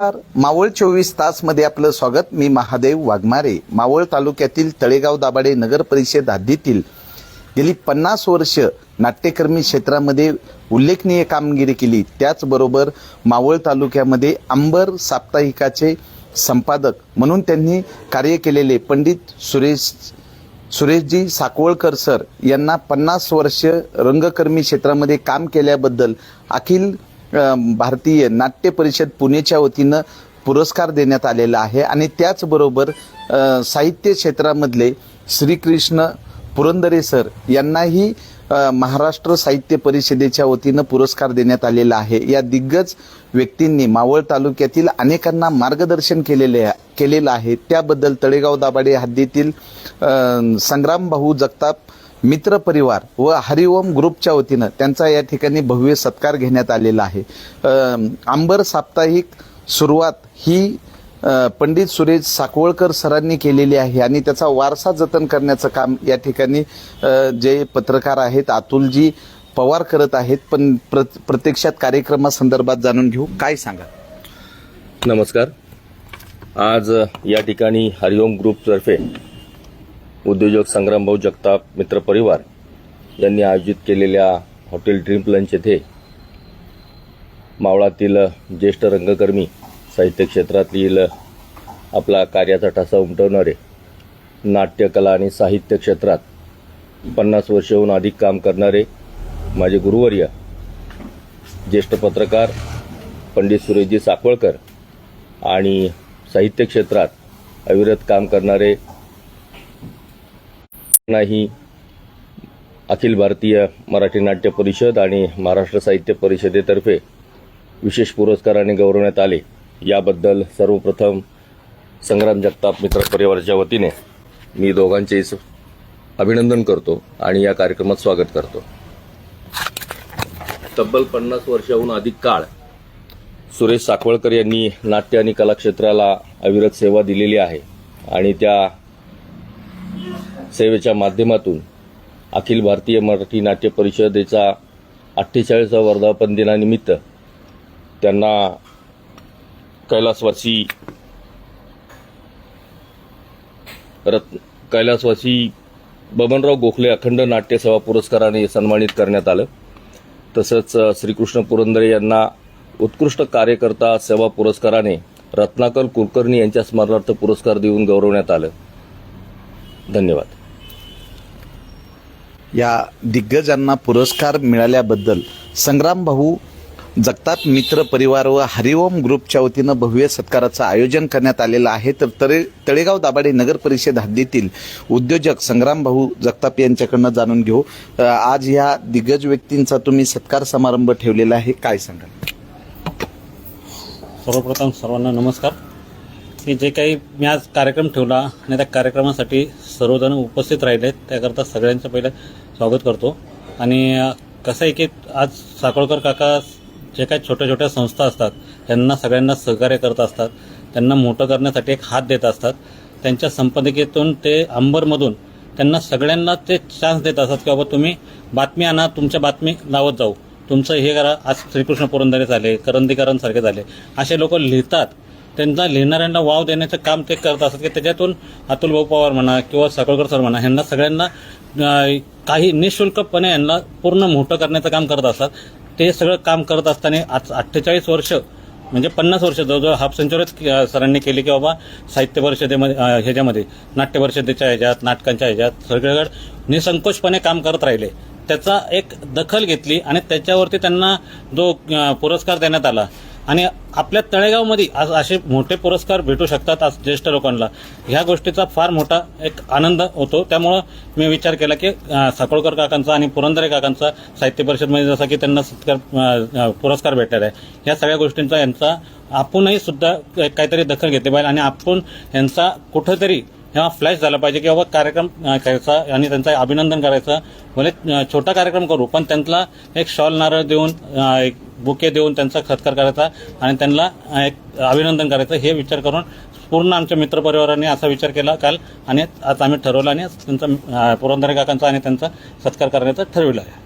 मावळ चोवीस तासमध्ये आपलं स्वागत. मी महादेव वाघमारे. मावळ तालुक्यातील तळेगाव दाभाडे नगर परिषद हद्दीतील गेली पन्नास वर्ष नाट्यकर्मी क्षेत्रामध्ये उल्लेखनीय कामगिरी केली. त्याचबरोबर मावळ तालुक्यामध्ये अंबर साप्ताहिकाचे संपादक म्हणून त्यांनी कार्य केलेले पंडित सुरेश सुरेशजी साकवळकर सर यांना पन्नास वर्ष रंगकर्मी क्षेत्रामध्ये काम केल्याबद्दल अखिल भारतीय नाट्य परिषद पुणेच्या वतीनं पुरस्कार देण्यात आलेला आहे. आणि त्याचबरोबर साहित्य क्षेत्रामधले श्रीकृष्ण पुरंदरे सर यांनाही महाराष्ट्र साहित्य परिषदेच्या वतीनं पुरस्कार देण्यात आलेला आहे. या दिग्गज व्यक्तींनी मावळ तालुक्यातील अनेकांना मार्गदर्शन केलेले केलेलं आहे. त्याबद्दल तळेगाव दाभाडे हद्दीतील संग्राम भाऊ जगताप मित्र परिवार व हरिओम ग्रुपच्या वतीनं त्यांचा या ठिकाणी भव्य सत्कार घेण्यात आलेला आहे. आंबर साप्ताहिक सुरुवात ही पंडित सुरेश साकवळकर सरांनी केलेली आहे आणि त्याचा वारसा जतन करण्याचं काम या ठिकाणी जे पत्रकार आहेत अतुलजी पवार करत आहेत. पण प्र प्रत्यक्षात कार्यक्रमासंदर्भात जाणून घेऊ. काय सांगा? नमस्कार. आज या ठिकाणी हरिओम ग्रुपतर्फे उद्योजक संग्रामभाऊ जगताप मित्र परिवार यांनी आयोजित केलेल्या हॉटेल ड्रीम लंच येथे मावळातील ज्येष्ठ रंगकर्मी साहित्य क्षेत्रातील आपला कार्याचा ठसा उमटवणारे नाट्यकला आणि साहित्य क्षेत्रात पन्नास वर्षहून अधिक काम करणारे माझे गुरुवर्य ज्येष्ठ पत्रकार पंडित सुरेशजी सापळकर आणि साहित्य क्षेत्रात अविरत काम करणारे नाही. अखिल भारतीय मराठी नाट्य परिषद आणि महाराष्ट्र साहित्य परिषदेतर्फे विशेष पुरस्काराने गौरवण्यात आले. याबद्दल सर्वप्रथम संग्राम जगताप मित्र परिवाराच्या वतीने मी दोघांचे अभिनंदन करतो आणि या कार्यक्रमात स्वागत करतो. तब्बल पन्नास वर्षाहून अधिक काळ सुरेश साखवळकर यांनी नाट्य आणि कला क्षेत्राला अविरत सेवा दिलेली आहे आणि त्या सेवेच्या माध्यमातून अखिल भारतीय मराठी नाट्य परिषदेचा अठ्ठेचाळीसा वर्धापन दिनानिमित्त त्यांना कैलासवासी रत्न कैलासवासी बबनराव गोखले अखंड नाट्यसेवा पुरस्काराने सन्मानित करण्यात आलं. तसंच श्रीकृष्ण पुरंदरे यांना उत्कृष्ट कार्यकर्ता सेवा पुरस्काराने रत्नाकर कुलकर्णी यांच्या स्मरणार्थ पुरस्कार देऊन गौरवण्यात आलं. धन्यवाद. या दिग्गजांना पुरस्कार मिळाल्याबद्दल संग्राम भाऊ जगताप मित्र परिवार व हरिओम ग्रुपच्या वतीनं भव्य सत्काराचं आयोजन करण्यात आलेलं आहे. तर तळे तळेगाव दाभाडे नगर परिषद हद्दीतील उद्योजक संग्राम भाऊ जगताप यांच्याकडनं जाणून घेऊ. आज ह्या दिग्गज व्यक्तींचा तुम्ही सत्कार समारंभ ठेवलेला आहे. काय सांगाल? सर्वप्रथम सर्वांना नमस्कार. की जे काही मी आज कार्यक्रम ठेवला आणि त्या कार्यक्रमासाठी सर्वजण उपस्थित राहिले त्याकरता सगळ्यांचं पहिलं स्वागत करतो. आणि कसं आहे की आज साकोळकर काका जे काही छोट्या छोट्या संस्था असतात त्यांना सगळ्यांना सहकार्य करत असतात. त्यांना मोठं करण्यासाठी एक हात देत असतात. त्यांच्या संपादकीतून ते अंबरमधून त्यांना सगळ्यांना ते चान्स देत असतात की बाबा तुम्ही बातमी आणा तुमच्या बातमी लावत जाऊ. तुमचं हे करा. आज श्रीकृष्ण पुरंदरे झाले करंदीकरांसारखे झाले. असे लोक लिहितात. त्यांना लिहिणाऱ्यांना वाव देण्याचं काम ते करत असतात की त्याच्यातून अतुल भाऊ पवार म्हणा किंवा साकोळकर सर म्हणा ह्यांना सगळ्यांना काही निशुल्कपणे यांना पूर्ण मोठं करण्याचं काम करत असतात. ते सगळं काम करत असताना आज अठ्ठेचाळीस वर्ष म्हणजे पन्नास वर्ष जवळजवळ हाफ सेंचुरीच सरांनी केली की बाबा साहित्य परिषदेमध्ये ह्याच्यामध्ये नाट्य परिषदेच्या ह्याच्यात नाटकांच्या ह्याच्यात सगळीकडे निसंकोचपणे काम करत राहिले. त्याचा एक दखल घेतली आणि त्याच्यावरती त्यांना जो पुरस्कार देण्यात आला आणि आपल्या तळेगावमध्ये आज असे मोठे पुरस्कार भेटू शकतात आज ज्येष्ठ लोकांना. ह्या गोष्टीचा फार मोठा एक आनंद होतो. त्यामुळं मी विचार केला की अं, साकोळकर काकांचा आणि पुरंदरे काकांचा साहित्य परिषदमध्ये जसा की त्यांना सत्कार पुरस्कार भेटलेला आहे. ह्या सगळ्या गोष्टींचा यांचा आपणही सुद्धा काहीतरी दखल घेतली पाहिजे आणि आपण यांचा कुठंतरी तेव्हा फ्लॅश झाला पाहिजे की बाबा कार्यक्रम करायचा आणि त्यांचं अभिनंदन करायचं. भले छोटा कार्यक्रम करू पण त्यांना एक शॉल नारळ देऊन एक बुके देऊन त्यांचा सत्कार करायचा आणि त्यांना एक अभिनंदन करायचं. हे विचार करून पूर्ण आमच्या मित्रपरिवाराने असा विचार केला काल आणि आज आम्ही ठरवलं आणि त्यांचा पुरंदरे काकांचा आणि त्यांचा सत्कार करण्याचं ठरविलं आहे.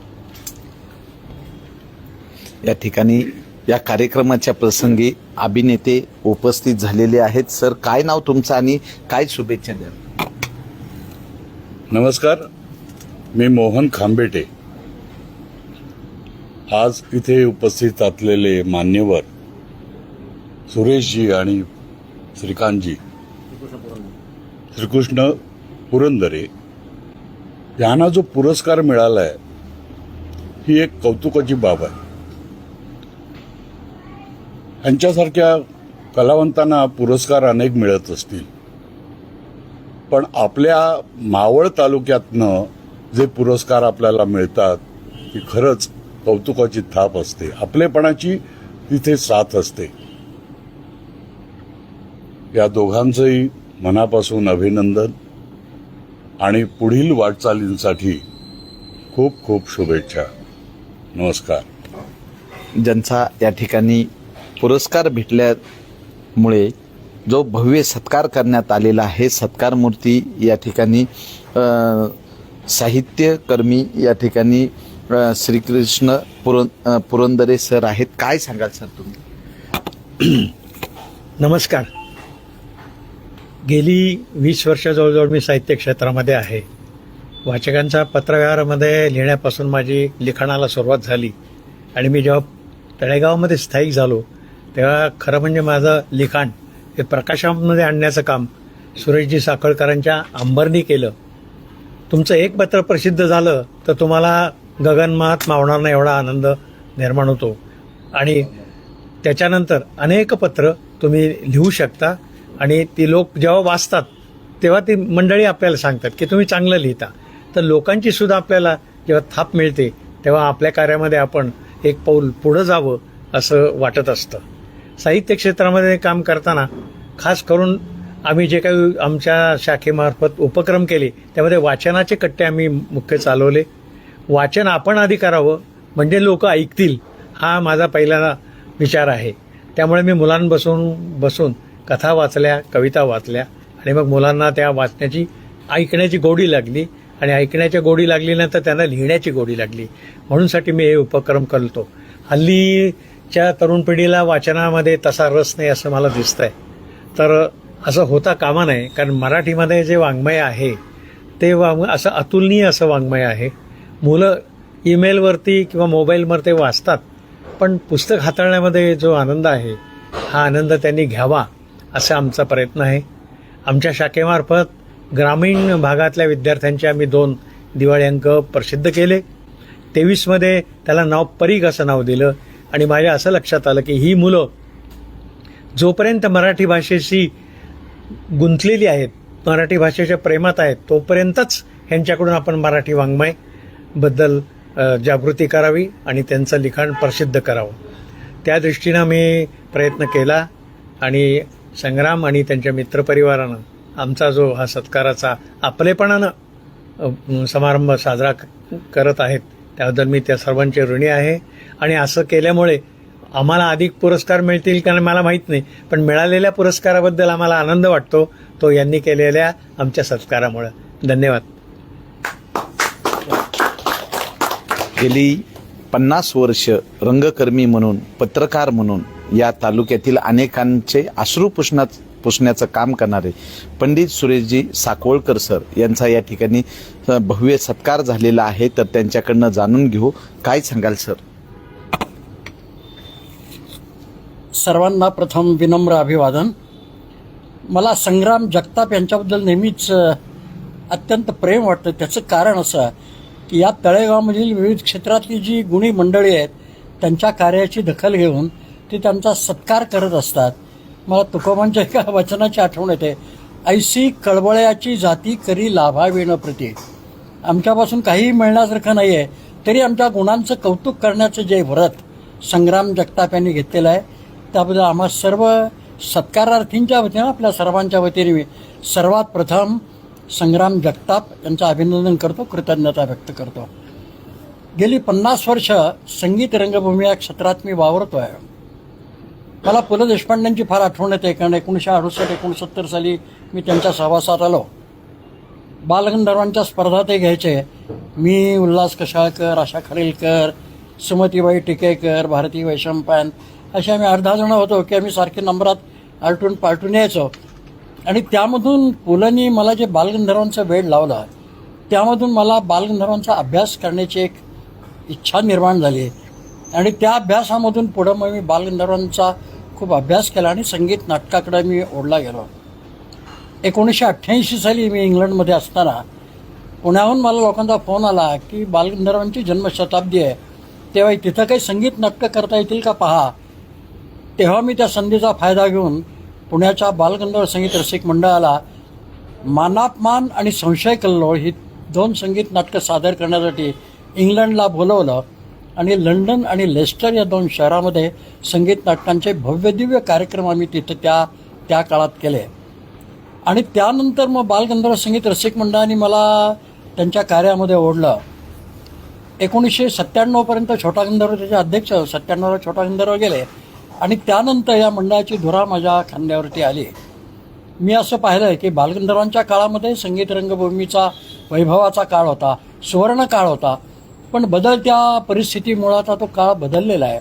या ठिकाणी या कार्यक्रमाच्या प्रसंगी अभिनेते उपस्थित झालेले आहेत. सर काय नाव तुमचं आणि काय शुभेच्छा द्या नमस्कार. मी मोहन खांबेटे. आज इथे उपस्थित असलेले मान्यवर सुरेशजी आणि श्रीकांतजी श्रीकृष्ण पुरंदरे यांना जो पुरस्कार मिळाला आहे ही एक कौतुकाची बाब आहे. यांच्यासारख्या कलावंतांना पुरस्कार अनेक मिळत असतील. पण आपल्या मावळ तालुक्यातनं जे पुरस्कार आपल्याला मिळतात ती खरंच कौतुकाची थाप असते. आपलेपणाची तिथे साथ असते. या दोघांचंही मनापासून अभिनंदन आणि पुढील वाटचालींसाठी खूप खूप शुभेच्छा. नमस्कार. ज्यांचा या ठिकाणी पुरस्कार भेटल्यामुळे जो भव्य सत्कार करण्यात आलेला आहे सत्कार मूर्ती या ठिकाणी साहित्यकर्मी या ठिकाणी श्रीकृष्ण पुरं पुरंदरे सर आहेत. काय सांगाल सर तुम्ही? नमस्कार. गेली वीस वर्ष जवळजवळ मी साहित्य क्षेत्रामध्ये आहे. वाचकांचा पत्रव्यवहारामध्ये लिहिण्यापासून माझी लिखाणाला सुरुवात झाली. आणि मी जेव्हा तळेगावमध्ये स्थायिक झालो तेव्हा खरं म्हणजे माझं लिखाण हे प्रकाशामध्ये आणण्याचं काम सुरेशजी साखळकरांच्या अंबरनी केलं. तुमचं एक पत्र प्रसिद्ध झालं तर तुम्हाला गगनमात मावणार नाही एवढा आनंद निर्माण होतो. आणि त्याच्यानंतर अनेक पत्र तुम्ही लिहू शकता आणि ती लोक जेव्हा वाचतात तेव्हा ती मंडळी आपल्याला सांगतात की तुम्ही चांगलं लिहिता. तर लोकांची सुद्धा आपल्याला जेव्हा थाप मिळते तेव्हा आपल्या कार्यामध्ये आपण एक पाऊल पुढं जावं असं वाटत असतं. साहित्य क्षेत्रामध्ये काम करताना खास करून आम्ही जे काही आमच्या शाखेमार्फत उपक्रम केले त्यामध्ये वाचनाचे कट्टे आम्ही मुख्य चालवले. वाचन आपण आधी करावं म्हणजे लोक ऐकतील हा माझा पहिला विचार आहे. त्यामुळे मी मुलांबसून बसून कथा वाचल्या कविता वाचल्या आणि मग मुलांना त्या वाचण्याची ऐकण्याची गोडी लागली. आणि ऐकण्याची गोडी लागली नंतर त्यांना लिहिण्याची गोडी लागली. म्हणूनसाठी मी हे उपक्रम करतो. हल्ली च्या तरुण पिढीला वाचनामध्ये तसा रस नाही असं मला दिसतंय. तर असं होता कामा नये कारण मराठीमध्ये जे वाङ्मय आहे ते वाङ असं अतुलनीय असं वाङ्मय आहे. मुलं ईमेलवरती किंवा मोबाईलवर ते वाचतात पण पुस्तक हाताळण्यामध्ये जो आनंद आहे हा आनंद त्यांनी घ्यावा असा आमचा प्रयत्न आहे. आमच्या शाखेमार्फत ग्रामीण भागातल्या विद्यार्थ्यांचे आम्ही दोन दिवाळी अंक प्रसिद्ध केले. तेवीसमध्ये त्याला नाव परीघ असं नाव दिलं. आणि माझ्या असं लक्षात आलं की ही मुलं जोपर्यंत मराठी भाषेशी गुंतलेली आहेत मराठी भाषेच्या प्रेमात आहेत तोपर्यंतच ह्यांच्याकडून आपण मराठी वाङ्मयबद्दल जागृती करावी आणि त्यांचं लिखाण प्रसिद्ध करावं. त्या दृष्टीनं मी प्रयत्न केला आणि संग्राम आणि त्यांच्या मित्रपरिवारानं आमचा जो हा सत्काराचा आपलेपणानं समारंभ साजरा क- करत आहेत त्याबद्दल मी त्या सर्वांचे ऋणी आहे. आणि असं केल्यामुळे आम्हाला अधिक पुरस्कार मिळतील का मला माहीत नाही. पण मिळालेल्या पुरस्काराबद्दल आम्हाला आनंद वाटतो. तो यांनी केलेल्या आमच्या सत्कारामुळं. धन्यवाद. गेली पन्नास वर्ष रंगकर्मी म्हणून पत्रकार म्हणून या तालुक्यातील अनेकांचे अश्रू पुसण्या पुसण्याचं काम करणारे पंडित सुरेशजी साकोळकर सर यांचा या ठिकाणी भव्य सत्कार झालेला आहे. तर त्यांच्याकडनं जाणून घेऊ. काय सांगाल सर? सर्वांना प्रथम विनम्र अभिवादन. मला संग्राम जगताप यांच्याबद्दल नेहमीच अत्यंत प्रेम वाटतं. त्याचं कारण असं की या तळेगावमधील विविध क्षेत्रातली जी गुणी मंडळी आहेत त्यांच्या कार्याची दखल घेऊन ते त्यांचा सत्कार करत असतात. मला तुकोबांच्या एका वचनाची आठवण येते. ऐसी कळबळ्याची जाती करी लाभाविणं प्रती. आमच्यापासून काहीही मिळण्यासारखं नाही आहे तरी आमच्या गुणांचं कौतुक करण्याचं जे व्रत संग्राम जगताप यांनी घेतलेलं आहे त्याबद्दल आम्हा सर्व सत्कारार्थींच्या वतीनं आपल्या सर्वांच्या वतीने मी सर्वात प्रथम संग्राम जगताप यांचं अभिनंदन करतो कृतज्ञता व्यक्त करतो. गेली पन्नास वर्ष संगीत रंगभूमी या क्षेत्रात मी वावरतो आहे मला पु ल देशपांड्यांची फार आठवण येते कारण एकोणीसशे अडुसष्ट एकोणसत्तर साली मी त्यांच्या सहवासात आलो. बालगंधर्वांच्या स्पर्धा ते घ्यायचे. मी उल्हास कशाळकर आशा खरेलकर सुमतीबाई टिकेकर भारती वैशंपायन असे आम्ही आठ दहा जणं होतो की आम्ही सारखे नंबरात आलटून पालटून यायचो. आणि त्यामधून पुलांनी मला जे बालगंधर्वांचं वेळ लावलं त्यामधून मला बालगंधर्वांचा अभ्यास करण्याची एक इच्छा निर्माण झाली. आणि त्या अभ्यासामधून पुढं मग मी बालगंधर्वांचा खूप अभ्यास केला आणि संगीत नाटकाकडे मी ओढला गेलो. एकोणीसशे अठ्ठ्याऐंशी साली मी इंग्लंडमध्ये असताना पुण्याहून मला लोकांचा फोन आला की बालगंधर्वांची जन्मशताब्दी आहे तेव्हा तिथं काही संगीत नाटकं करता येतील का पहा? तेव्हा मी त्या संधीचा फायदा घेऊन पुण्याच्या बालगंधर्व संगीत रसिक मंडळाला मानापमान आणि संशय कल्लोळ ही दोन संगीत नाटकं सादर करण्यासाठी इंग्लंडला बोलवलं आणि लंडन आणि लेस्टर या दोन शहरामध्ये संगीत नाटकांचे भव्यदिव्य कार्यक्रम आम्ही तिथं त्या त्या काळात केले. आणि त्यानंतर मग बालगंधर्व संगीत रसिक मंडळाने मला त्यांच्या कार्यामध्ये ओढलं. एकोणीसशे सत्त्याण्णवपर्यंत छोटा गंधर्व त्याचे अध्यक्ष सत्त्याण्णवला छोटा गंधर्व गेले. आणि त्यानंतर या मंडळाची धुरा माझ्या खांद्यावरती आली. मी असं पाहिलं आहे की बालगंधर्वांच्या काळामध्ये संगीत रंगभूमीचा वैभवाचा काळ होता सुवर्ण काळ होता. पण बदलत्या परिस्थितीमुळे आता तो काळ बदललेला आहे.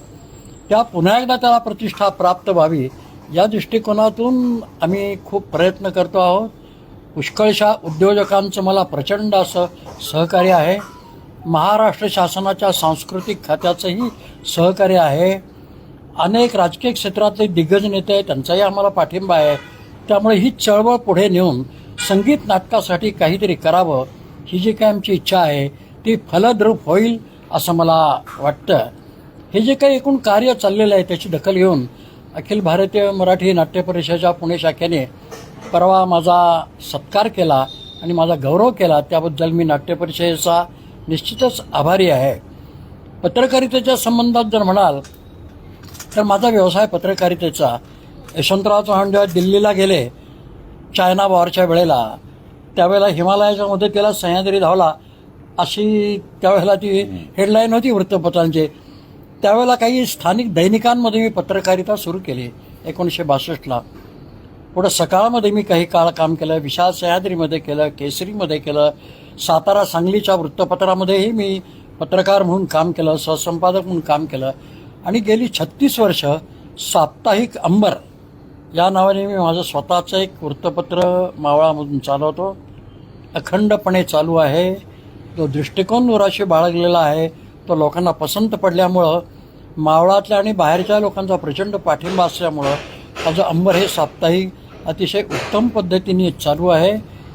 त्या पुन्हा एकदा त्याला प्रतिष्ठा प्राप्त व्हावी या दृष्टिकोनातून आम्ही खूप प्रयत्न करतो आहोत. पुष्कळशा उद्योजकांचं मला प्रचंड असं सहकार्य आहे. महाराष्ट्र शासनाच्या सांस्कृतिक खात्याचंही सहकार्य आहे. अनेक राजकीय क्षेत्रातले दिग्गज नेते आहेत त्यांचाही आम्हाला पाठिंबा आहे. त्यामुळे ही चळवळ पुढे नेऊन संगीत नाटकासाठी काहीतरी करावं ही जी काय आमची इच्छा आहे ती फलद्रूप होईल असं मला वाटतं. हे जे काही एकूण कार्य चाललेलं आहे त्याची दखल घेऊन अखिल भारतीय मराठी नाट्य परिषदेच्या पुणे शाखेने परवा माझा सत्कार केला आणि माझा गौरव केला त्याबद्दल मी नाट्य परिषदेचा निश्चितच आभारी आहे. पत्रकारितेच्या संबंधात जर म्हणाल तर माझा व्यवसाय पत्रकारितेचा. यशवंतराव चव्हाण जेव्हा दिल्लीला गेले चायना वॉरच्या वेळेला त्यावेळेला हिमालयाच्या मदतीला सह्याद्री धावला अशी त्यावेळेला ती हेडलाईन होती वृत्तपत्रांची. त्यावेळेला काही स्थानिक दैनिकांमध्ये मी पत्रकारिता सुरू केली एकोणीसशे बासष्टला. पुढं सकाळमध्ये मी काही काळ काम केलं विशाल सह्याद्रीमध्ये केलं केसरीमध्ये केलं सातारा सांगलीच्या वृत्तपत्रामध्येही मी पत्रकार म्हणून काम केलं सहसंपादक म्हणून काम केलं. आणि गेली छत्तीस वर्ष साप्ताहिक अंबर. या नावाने मी माझं स्वतःचं एक वृत्तपत्र मावळामधून चालवतो. अखंडपणे चालू आहे. तो दृष्टिकोन दुराशी बाळगलेला आहे. तो लोकांना पसंत पडल्यामुळं मावळातल्या आणि बाहेरच्या लोकांचा प्रचंड पाठिंबा असल्यामुळं माझं अंबर हे साप्ताहिक अतिशय उत्तम पद्धतीने चालू आहे.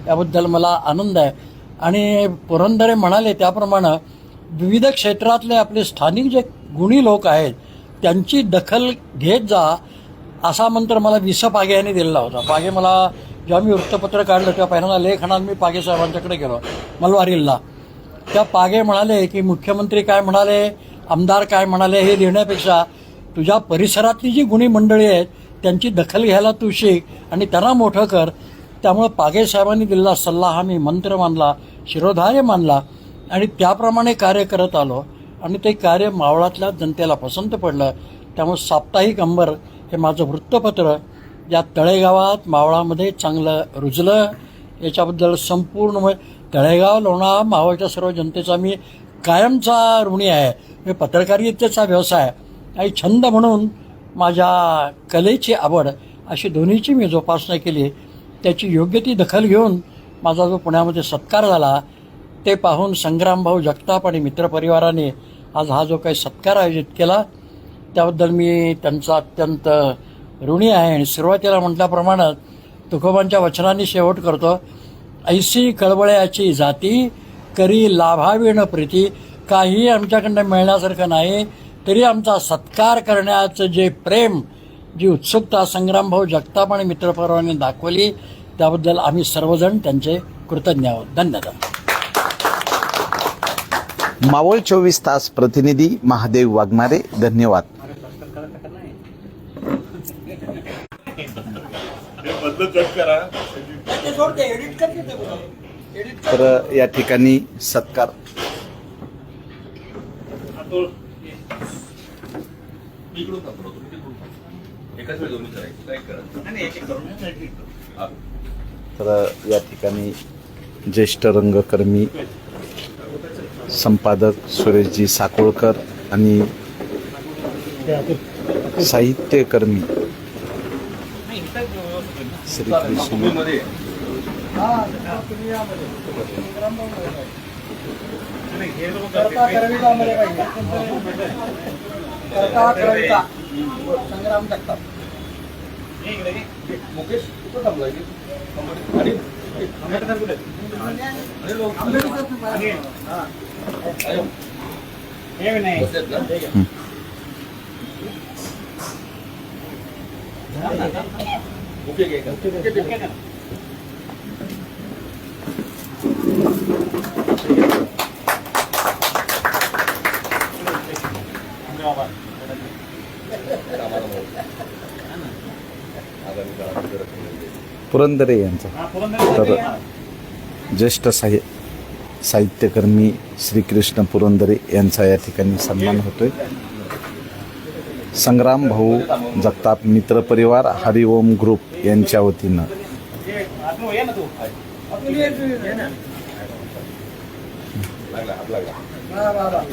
याबद्दल मला आनंद आहे. आणि पुरंदरे म्हणाले त्याप्रमाणे विविध क्षेत्रातले आपले स्थानिक जे गुणी लोक आहेत त्यांची दखल घेत जा असा मंत्र मला विस पागे यांनी दिलेला होता. पागे मला जेव्हा मी वृत्तपत्र काढलं तेव्हा पहिल्यांदा लेखनात मी पागे साहेबांच्याकडे गेलो मलवारीला त्या पागे म्हणाले की मुख्यमंत्री काय म्हणाले आमदार काय म्हणाले हे लिहिण्यापेक्षा तुझ्या परिसरातली जी गुणी मंडळी आहेत त्यांची दखल घ्यायला तू शिक आणि त्यांना मोठं कर. त्यामुळं पागे साहेबांनी दिलेला सल्ला हा मी मंत्र मानला शिरोधार्य मानला आणि त्याप्रमाणे कार्य करत आलो. आणि ते कार्य मावळातल्या जनतेला पसंत पडलं. त्यामुळे साप्ताहिक अंबर हे माझं वृत्तपत्र या तळेगावात मावळामध्ये चांगलं रुजलं. याच्याबद्दल संपूर्ण तळेगाव लोणा मावळच्या सर्व जनतेचा मी कायमचा ऋणी आहे. मी पत्रकारितेचा व्यवसाय आणि छंद म्हणून माझ्या कलेची आवड अशी दोन्हीची मी जोपासना केली. त्याची योग्य ती दखल घेऊन माझा जो पुण्यामध्ये सत्कार झाला ते पाहून संग्रामभाऊ जगताप आणि मित्रपरिवाराने आज हा जो काही सत्कार आयोजित केला त्याबद्दल मी त्यांचा अत्यंत ऋणी आहे आणि सुरुवातीला म्हटल्याप्रमाणे तुकोबांच्या वचनांनी शेवट करतो ऐसी कळवळ्याची जाती करी लाभावीण प्रीती काही आमच्याकडनं मिळण्यासारखं नाही तरी आमचा सत्कार करण्याचं जे प्रेम जी उत्सुकता संग्रामभाऊ जगताप आणि मित्रपरिवाराने दाखवली त्याबद्दल आम्ही सर्वजण त्यांचे कृतज्ञ आहोत. धन्यवाद. मावळ चोवीस तास प्रतिनिधी महादेव वाघमारे धन्यवाद. तर या ठिकाणी सत्कार. तर या ठिकाणी ज्येष्ठ रंगकर्मी संपादक सुरेशजी साकोळकर आणि साहित्यकर्मी श्री श्रीकृष्ण संग्राम जगताप पुरंदरे यांचा. तर ज्येष्ठ साहेब साहित्यकर्मी श्रीकृष्ण पुरंदरे यांचा या ठिकाणी सन्मान होतोय. संग्राम भाऊ जगताप मित्रपरिवार हरिओम ग्रुप यांच्या वतीनं. वा,